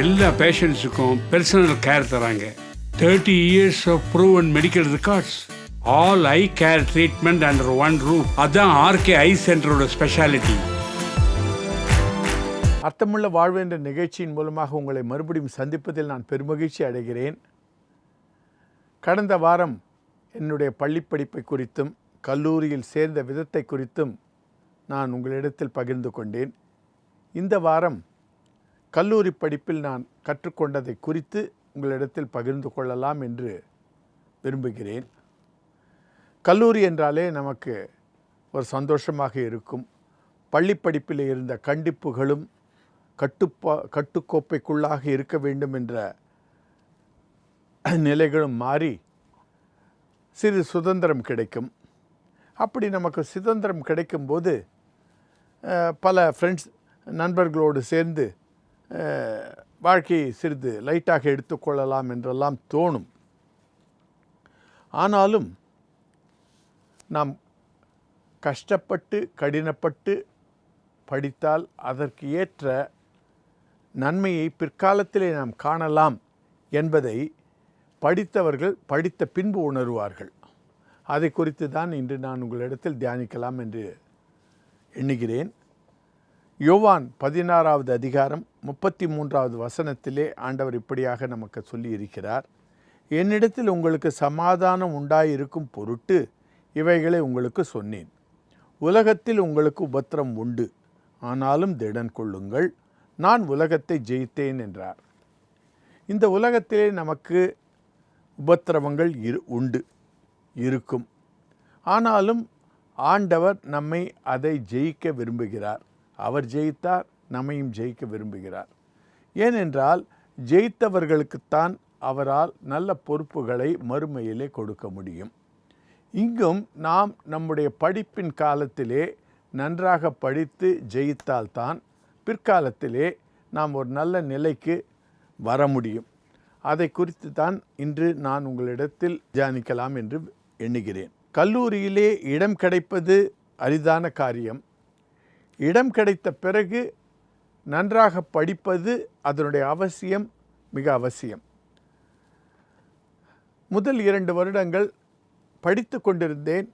எல்லா பேஷண்ட்ஸுக்கும் personal care தராங்க. Thirty years of proven medical records all I care treatment under one roof அதான் RK eye சென்டரோட speciality அர்த்தமுள்ள வாழ்வு என்ற நிகழ்ச்சியின் மூலமாக உங்களை மறுபடியும் சந்திப்பதில் நான் பெருமகிழ்ச்சி அடைகிறேன். கடந்த வாரம் என்னுடைய பள்ளிப்படிப்பை குறித்தும் கல்லூரியில் சேர்ந்த விதத்தை குறித்தும் நான் உங்களிடத்தில் பகிர்ந்து கொண்டேன். இந்த வாரம் கல்லூரி படிப்பில் நான் கற்றுக்கொண்டதை குறித்து உங்களிடத்தில் பகிர்ந்து கொள்ளலாம் என்று விரும்புகிறேன். கல்லூரி என்றாலே நமக்கு ஒரு சந்தோஷமாக இருக்கும். பள்ளி படிப்பில் இருந்த கண்டிப்புகளும் கட்டுப்பா கட்டுக்கோப்பைக்குள்ளாக இருக்க வேண்டும் என்ற நிலைகளும் மாறி சிறு சுதந்திரம் கிடைக்கும். அப்படி நமக்கு சுதந்திரம் கிடைக்கும்போது பல ஃப்ரெண்ட்ஸ் நண்பர்களோடு சேர்ந்து வாழ்க்கையை சிறிது லைட்டாக எடுத்துக்கொள்ளலாம் என்றெல்லாம் தோணும். ஆனாலும் நாம் கஷ்டப்பட்டு கடினப்பட்டு படித்தால் அதற்கு ஏற்ற நன்மையை பிற்காலத்திலே நாம் காணலாம் என்பதை படித்தவர்கள் படித்த பின்பு உணருவார்கள். அதை குறித்து தான் இன்று நான் உங்களிடத்தில் தியானிக்கலாம் என்று எண்ணுகிறேன். யோவான் பதினாறாவது அதிகாரம் முப்பத்தி மூன்றாவது வசனத்திலே ஆண்டவர் இப்படியாக நமக்கு சொல்லி இருக்கிறார் என்னிடத்தில் உங்களுக்கு சமாதானம் உண்டாயிருக்கும் பொருட்டு இவைகளை உங்களுக்கு சொன்னேன். உலகத்தில் உங்களுக்கு உபத்திரம் உண்டு. ஆனாலும் திடன் கொள்ளுங்கள். நான் உலகத்தை ஜெயித்தேன் என்றார். இந்த உலகத்திலே நமக்கு உபத்திரவங்கள் இரு உண்டு இருக்கும். ஆனாலும் ஆண்டவர் நம்மை அதை ஜெயிக்க விரும்புகிறார். அவர் ஜெயித்தார் நம்மையும் ஜெயிக்க விரும்புகிறார். ஏனென்றால் ஜெயித்தவர்களுக்குத்தான் அவரால் நல்ல பொறுப்புகளை மறுமையிலே கொடுக்க முடியும். இங்கும் நாம் நம்முடைய படிப்பின் காலத்திலே நன்றாக படித்து ஜெயித்தால்தான் பிற்காலத்திலே நாம் ஒரு நல்ல நிலைக்கு வர முடியும். அதை குறித்து தான் இன்று நான் உங்களிடத்தில் தியானிக்கலாம் என்று எண்ணுகிறேன். கல்லூரியிலே இடம் கிடைப்பது அரிதான காரியம். இடம் கிடைத்த பிறகு நன்றாக படிப்பது அதனுடைய அவசியம் மிக அவசியம். முதல் இரண்டு வருடங்கள் படித்து கொண்டிருந்தேன்.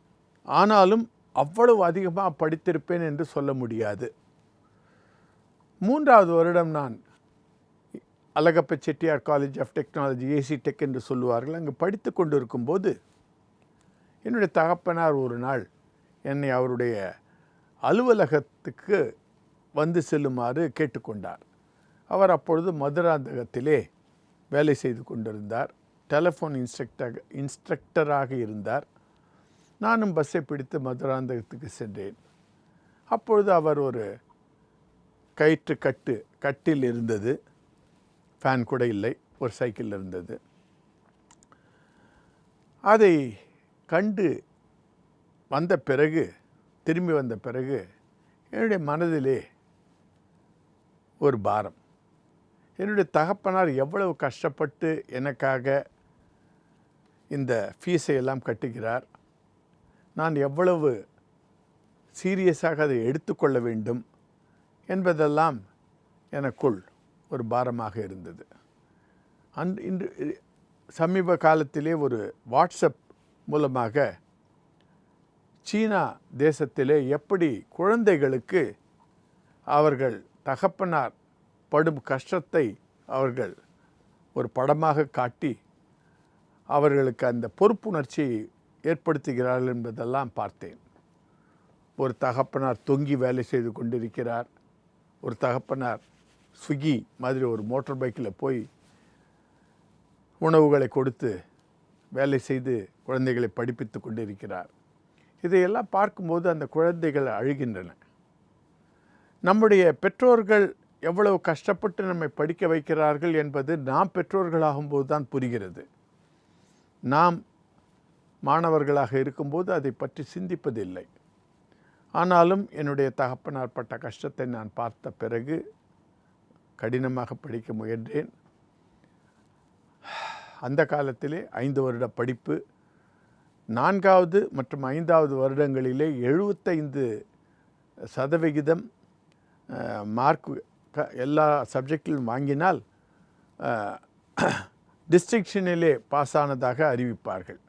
ஆனாலும் அவ்வளவு அதிகமாக படித்திருப்பேன் என்று சொல்ல முடியாது. மூன்றாவது வருடம் நான் Alagappa Chettiar college of technology AC tech என்று சொல்லுவார்கள். அங்கு படித்து கொண்டிருக்கும்போது என்னுடைய தகப்பனார் ஒரு நாள் என்னை அவருடைய அலுவலகத்துக்கு வந்து செல்லுமாறு கேட்டுக்கொண்டார். அவர் அப்பொழுது மதுராந்தகத்திலே வேலை செய்து கொண்டிருந்தார். டெலஃபோன் இன்ஸ்ட்ரக்டர் இன்ஸ்ட்ரக்டராக இருந்தார். நானும் பஸ்ஸை பிடித்து மதுராந்தகத்துக்கு சென்றேன். அப்பொழுது அவர் ஒரு கயிற்று கட்டு கட்டில் இருந்தது. ஃபேன் கூட இல்லை ஒரு சைக்கிள் இருந்தது. அதை கண்டு வந்த பிறகு திரும்பி வந்த பிறகு என்னுடைய மனதிலே ஒரு பாரம். என்னுடைய தகப்பனார் எவ்வளவு கஷ்டப்பட்டு எனக்காக இந்த ஃபீஸை எல்லாம் கட்டுகிறார். நான் எவ்வளவு சீரியஸாக அதை எடுத்துக்கொள்ள வேண்டும் என்பதெல்லாம் எனக்குள் ஒரு பாரமாக இருந்தது. அன் இன்று சமீப காலத்திலே ஒரு வாட்ஸ்அப் மூலமாக சீனா தேசத்திலே எப்படி குழந்தைகளுக்கு அவர்கள் தகப்பனார் படும் கஷ்டத்தை அவர்கள் ஒரு படமாக காட்டி அவர்களுக்கு அந்த பொறுப்புணர்ச்சியை ஏற்படுத்துகிறார்கள் என்பதெல்லாம் பார்த்தேன். ஒரு தகப்பனார் தொங்கி வேலை செய்து கொண்டிருக்கிறார். ஒரு தகப்பனார் ஸ்விக்கி மாதிரி ஒரு மோட்டார் பைக்கில் போய் உணவுகளை கொடுத்து வேலை செய்து குழந்தைகளை படிப்பித்து கொண்டிருக்கிறார். இதையெல்லாம் பார்க்கும்போது அந்த குழந்தைகள் அழுகின்றன. நம்முடைய பெற்றோர்கள் எவ்வளவு கஷ்டப்பட்டு நம்மை படிக்க வைக்கிறார்கள் என்பது நாம் பெற்றோர்களாகும்போது தான் புரிகிறது. நாம் மாணவர்களாக இருக்கும்போது அதை பற்றி சிந்திப்பதில்லை. ஆனாலும் என்னுடைய தகப்பனார் பட்ட கஷ்டத்தை நான் பார்த்த பிறகு கடினமாக படிக்க முயன்றேன். அந்த காலத்திலே ஐந்து வருட படிப்பு நான்காவது மற்றும் ஐந்தாவது வருடங்களிலே எழுபத்தைந்து சதவிகிதம் மார்க் எல்லா சப்ஜெக்டிலும் வாங்கினால் டிஸ்ட்ரிக்ஷனிலே பாஸ் ஆனதாக அறிவிப்பார்கள்.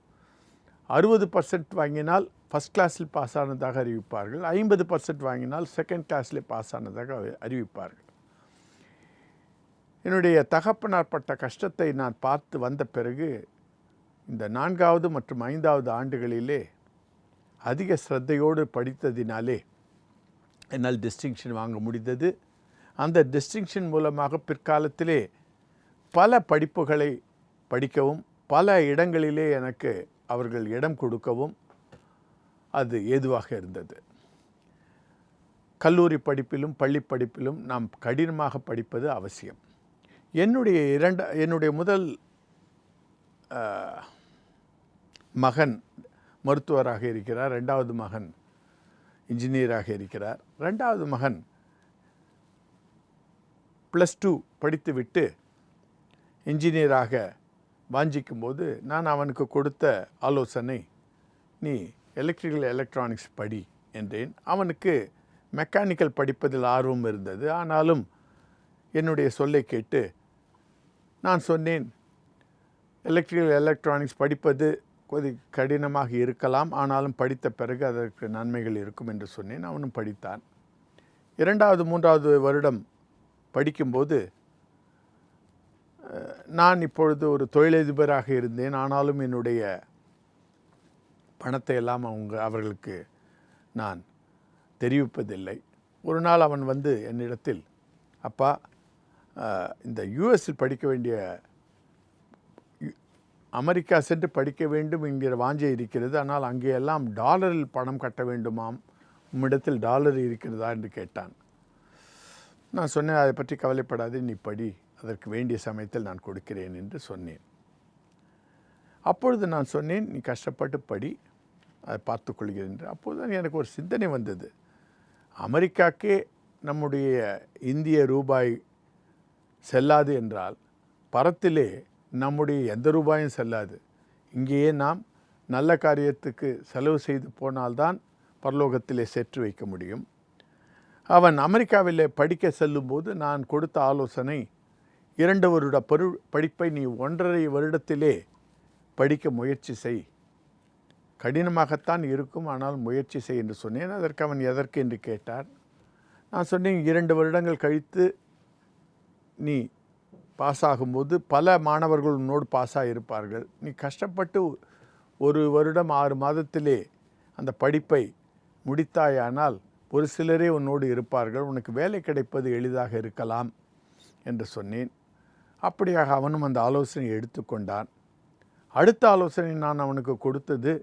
அறுபது பர்சன்ட் வாங்கினால் ஃபஸ்ட் கிளாஸில் பாஸ் ஆனதாக அறிவிப்பார்கள். ஐம்பது பர்சன்ட் வாங்கினால் செகண்ட் கிளாஸில் பாஸ் ஆனதாக அறிவிப்பார்கள். என்னுடைய தகப்பனார் பட்ட கஷ்டத்தை நான் பார்த்து வந்த பிறகு இந்த நான்காவது மற்றும் ஐந்தாவது ஆண்டுகளிலே அதிக ஸ்ரத்தையோடு படித்ததினாலே என்னால் டிஸ்டிங்ஷன் வாங்க முடிந்தது. அந்த டிஸ்டிங்ஷன் மூலமாக பிற்காலத்திலே பல படிப்புகளை படிக்கவும் பல இடங்களிலே எனக்கு அவர்கள் இடம் கொடுக்கவும் அது ஏதுவாக இருந்தது. கல்லூரி படிப்பிலும் பள்ளி படிப்பிலும் நாம் கடினமாக படிப்பது அவசியம். என்னுடைய இரண்ட என்னுடைய முதல் மகன் மருத்துவராக இருக்கிறார். ரெண்டாவது மகன் இன்ஜினியராக இருக்கிறார். ரெண்டாவது மகன் ப்ளஸ் டூ படித்துவிட்டு இன்ஜினியராக வாஞ்சிக்கும் போது நான் அவனுக்கு கொடுத்த ஆலோசனை நீ எலக்ட்ரிக்கல் எலக்ட்ரானிக்ஸ் படி என்றேன். அவனுக்கு மெக்கானிக்கல் படிப்பதில் ஆர்வம் இருந்தது. ஆனாலும் என்னுடைய சொல்லை கேட்டு நான் சொன்னேன் எலக்ட்ரிக்கல் எலக்ட்ரானிக்ஸ் படிப்பது கொஞ்சம் கடினமாக இருக்கலாம் ஆனாலும் படித்த பிறகு அதற்கு நன்மைகள் இருக்கும் என்று சொன்னேன். அவனும் படித்தான். இரண்டாவது மூன்றாவது வருடம் படிக்கும்போது நான் இப்பொழுது ஒரு தொழிலதிபராக இருந்தேன். ஆனாலும் என்னுடைய பணத்தை எல்லாம் அவங்க அவர்களுக்கு நான் தெரிவிப்பதில்லை. ஒரு நாள் அவன் வந்து என்னிடத்தில் அப்பா இந்த யூஎஸில் படிக்க வேண்டிய அமெரிக்கா சென்று படிக்க வேண்டும் என்கிற வாஞ்சை இருக்கிறது. ஆனால் அங்கே எல்லாம் டாலரில் பணம் கட்ட வேண்டுமாம். உம்மிடத்தில் டாலர் இருக்கிறதா என்று கேட்டான். நான் சொன்னேன் அதை பற்றி கவலைப்படாதே நீ படி. அதற்கு வேண்டிய சமயத்தில் நான் கொடுக்கிறேன் என்று சொன்னேன். அப்பொழுது நான் சொன்னேன் நீ கஷ்டப்பட்டு படி. அதை பார்த்துக்கொள்கிறேன் என்று. அப்போது எனக்கு ஒரு சிந்தனை வந்தது. அமெரிக்காக்கே நம்முடைய இந்திய ரூபாய் செல்லாது என்றால் பரத்திலே நம்முடைய எந்த ரூபாயும் செல்லாது. இங்கேயே நாம் நல்ல காரியத்துக்கு செலவு செய்து போனால்தான் பரலோகத்திலே செற்று வைக்க முடியும். அவன் அமெரிக்காவிலே படிக்க செல்லும்போது நான் கொடுத்த ஆலோசனை இரண்டு வருட பரு படிப்பை நீ ஒன்றரை வருடத்திலே படிக்க முயற்சி செய். கடினமாகத்தான் இருக்கும் ஆனால் முயற்சி செய் என்று சொன்னேன். அதற்கு அவன் எதற்கு என்று கேட்டார். நான் சொன்னேன் இரண்டு வருடங்கள் கழித்து நீ பாஸ் ஆகும்போது பல மாணவர்கள் உன்னோடு பாஸ் ஆகியிருப்பார்கள் நீ கஷ்டப்பட்டு ஒரு வருடம் ஆறு மாதத்திலே அந்த படிப்பை முடித்தாயானால் ஒரு சிலரே உன்னோடு இருப்பார்கள். உனக்கு வேலை கிடைப்பது எளிதாக இருக்கலாம் என்று சொன்னேன். அப்படியாக அவனும் அந்த ஆலோசனையை எடுத்துக்கொண்டான். அடுத்த ஆலோசனை நான் அவனுக்கு கொடுத்தது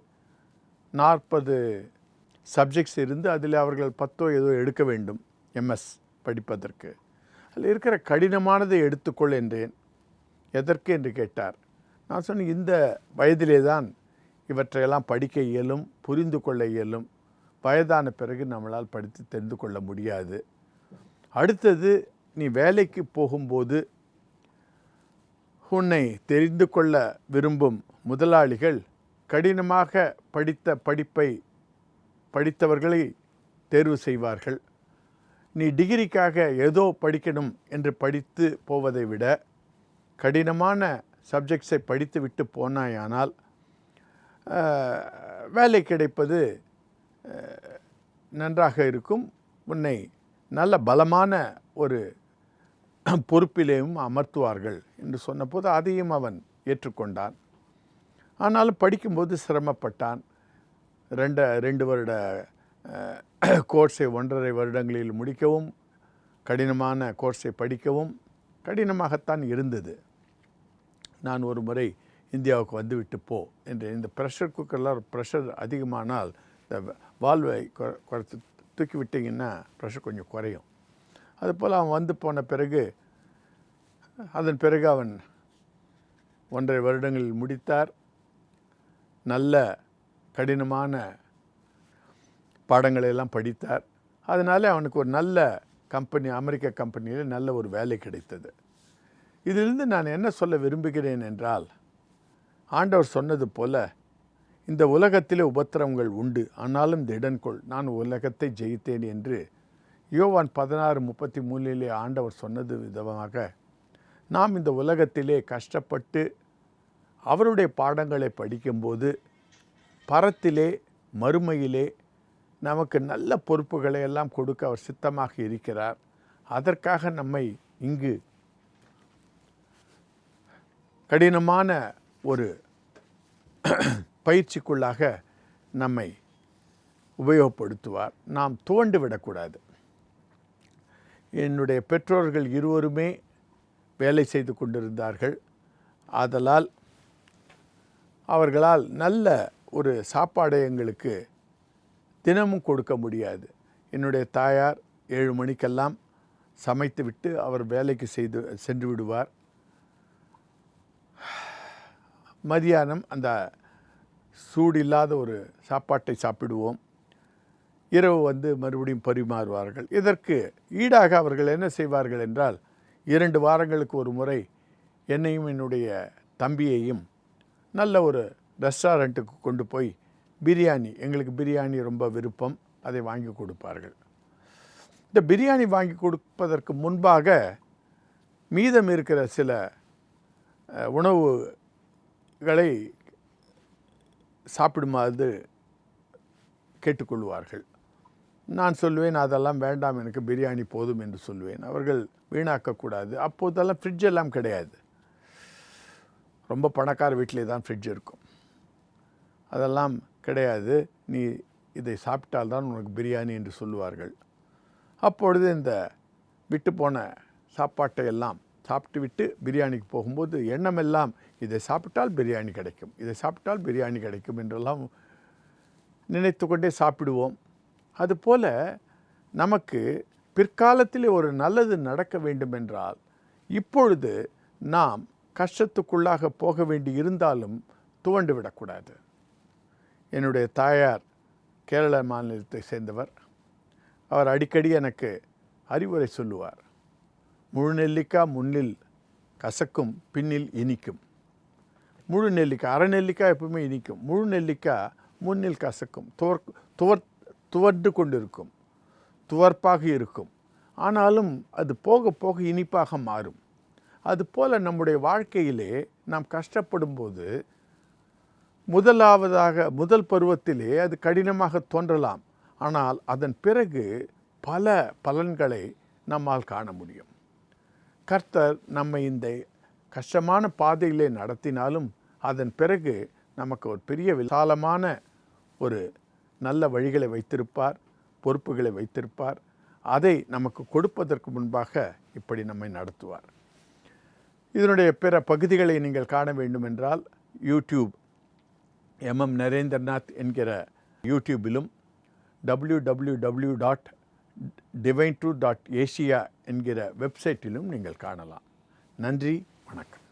நாற்பது சப்ஜெக்ட்ஸ் இருந்து அதில் அவர்கள் பத்தோ ஏதோ எடுக்க வேண்டும் எம்எஸ் படிப்பதற்கு. அதில் இருக்கிற கடினமானதை எடுத்துக்கொள் என்றேன். எதற்கு என்று கேட்டார். நான் சொன்னேன் இந்த வயதிலே தான் இவற்றையெல்லாம் படிக்க இயலும் புரிந்து கொள்ள இயலும். வயதான பிறகு நம்மளால் படித்து தெரிந்து கொள்ள முடியாது. அடுத்தது நீ வேலைக்கு போகும்போது உன்னை தெரிந்து கொள்ள விரும்பும் முதலாளிகள் கடினமாக படித்த படிப்பை படித்தவர்களை தேர்வு செய்வார்கள். நீ டிகிரிக்காக ஏதோ படிக்கணும் என்று படித்து போவதை விட கடினமான சப்ஜெக்ட்ஸை படித்து விட்டு போனாயானால் வேலை கிடைப்பது நன்றாக இருக்கும். உன்னை நல்ல பலமான ஒரு பொறுப்பிலேயும் அமர்த்துவார்கள் என்று சொன்னபோது அதையும் அவன் ஏற்றுக்கொண்டான். ஆனாலும் படிக்கும்போது சிரமப்பட்டான். ரெண்டு ரெண்டு வருட கோர்ஸை ஒன்றரை வருடங்களில் முடிக்கவும் கடினமான கோர்ஸை படிக்கவும் கடினமாகத்தான் இருந்தது. நான் ஒரு முறை இந்தியாவுக்கு வந்துவிட்டு போ என்று இந்த ப்ரெஷர் குக்கரில் ப்ரெஷர் அதிகமானால் இந்த வால்வை குறைத்து தூக்கி விட்டிங்கன்னா ப்ரெஷர் கொஞ்சம் குறையும். அதுபோல் அவன் வந்து போன பிறகு அதன் பிறகு அவன் ஒன்றரை வருடங்களில் முடித்தார். நல்ல கடினமான பாடங்களை எல்லாம் படித்தார். அதனால் அவனுக்கு ஒரு நல்ல கம்பெனி அமெரிக்க கம்பெனியில் நல்ல ஒரு வேலை கிடைத்தது. இதிலிருந்து நான் என்ன சொல்ல விரும்புகிறேன் என்றால் ஆண்டவர் சொன்னது போல இந்த உலகத்திலே உபத்திரவங்கள் உண்டு ஆனாலும் திடன்கொள் நான் உலகத்தை ஜெயித்தேன் என்று யோவான் பதினாறு முப்பத்தி மூணிலே ஆண்டவர் சொன்னது விதமாக நாம் இந்த உலகத்திலே கஷ்டப்பட்டு அவருடைய பாடங்களை படிக்கும்போது பரத்திலே மறுமையிலே நமக்கு நல்ல பொறுப்புகளை எல்லாம் கொடுக்க அவர் சித்தமாக இருக்கிறார். அதற்காக நம்மை இங்கு கடினமான ஒரு பயிற்சிக்குள்ளாக நம்மை உபயோகப்படுத்துவார். நாம் துவண்டு விடக்கூடாது. என்னுடைய பெற்றோர்கள் இருவருமே வேலை செய்து கொண்டிருந்தார்கள். ஆதலால் அவர்களால் நல்ல ஒரு சாப்பாடு எங்களுக்கு தினமும் கொடுக்க முடியாது. என்னுடைய தாயார் ஏழு மணிக்கெல்லாம் சமைத்து விட்டு அவர் வேலைக்கு செய்து சென்று விடுவார். மதியானம் அந்த சூடு இல்லாத ஒரு சாப்பாட்டை சாப்பிடுவோம். இரவு வந்து மறுபடியும் பரிமாறுவார்கள். இதற்கு ஈடாக அவர்கள் என்ன செய்வார்கள் என்றால் இரண்டு வாரங்களுக்கு ஒரு முறை என்னையும் என்னுடைய தம்பியையும் நல்ல ஒரு ரெஸ்டாரண்ட்டுக்கு கொண்டு போய் பிரியாணி எங்களுக்கு பிரியாணி ரொம்ப விருப்பம் அதை வாங்கி கொடுப்பார்கள். இந்த பிரியாணி வாங்கி கொடுப்பதற்கு முன்பாக மீதம் இருக்கிற சில உணவுகளை சாப்பிடுமாறு கேட்டுக்கொள்வார்கள் நான் சொல்லுவேன் அதெல்லாம் வேண்டாம் எனக்கு பிரியாணி போதும் என்று சொல்லுவேன் அவர்கள் வீணாக்கக்கூடாது அப்போதெல்லாம் ஃப்ரிட்ஜ் எல்லாம் கிடையாது. ரொம்ப பணக்கார வீட்டிலே தான் ஃப்ரிட்ஜ் இருக்கும். அதெல்லாம் கிடையாது. நீ இதை சாப்பிட்டால்தான் உனக்கு பிரியாணி என்று சொல்லுவார்கள். அப்பொழுது இந்த விட்டு போன சாப்பாட்டை எல்லாம் சாப்பிட்டு விட்டு பிரியாணிக்கு போகும்போது எண்ணமெல்லாம் இதை சாப்பிட்டால் பிரியாணி கிடைக்கும். இதை சாப்பிட்டால் பிரியாணி கிடைக்கும் என்றெல்லாம் நினைத்து கொண்டே சாப்பிடுவோம். அதுபோல் நமக்கு பிற்காலத்தில் ஒரு நல்லது நடக்க வேண்டும் என்றால் இப்பொழுது நாம் கஷ்டத்துக்குள்ளாக போக வேண்டி இருந்தாலும் துவண்டு விடக்கூடாது. என்னுடைய தாயார் கேரள மாநிலத்தை சேர்ந்தவர். அவர் அடிக்கடி எனக்கு அறிவுரை சொல்லுவார். முழு நெல்லிக்காய் முன்னில் கசக்கும் பின்னில் இனிக்கும். முழு நெல்லிக்காய் அரை நெல்லிக்காய் எப்பவுமே இனிக்கும். முழு நெல்லிக்காய் முன்னில் கசக்கும் துவர் துவர் துவர்ந்து கொண்டிருக்கும் துவர்ப்பாக இருக்கும். ஆனாலும் அது போக போக இனிப்பாக மாறும். அதுபோல் நம்முடைய வாழ்க்கையிலே நாம் கஷ்டப்படும் போது முதலாவதாக முதல் பருவத்திலே அது கடினமாக தோன்றலாம். ஆனால் அதன் பிறகு பல பலன்களை நம்மால் காண முடியும். கர்த்தர் நம்மை இந்த கஷ்டமான பாதையிலே நடத்தினாலும் அதன் பிறகு நமக்கு ஒரு பெரிய விசாலமான ஒரு நல்ல வழிகளை வைத்திருப்பார் பொறுப்புகளை வைத்திருப்பார். அதை நமக்கு கொடுப்பதற்கு முன்பாக இப்படி நம்மை நடத்துவார். இதனுடைய பிற பகுதிகளை நீங்கள் காண வேண்டும் என்றால் யூடியூப் எம்எம் நரேந்திரநாத் என்கிற யூடியூபிலும் W W W dot divine two dot Asia என்கிற வெப்சைட்டிலும் நீங்கள் காணலாம். நன்றி வணக்கம்.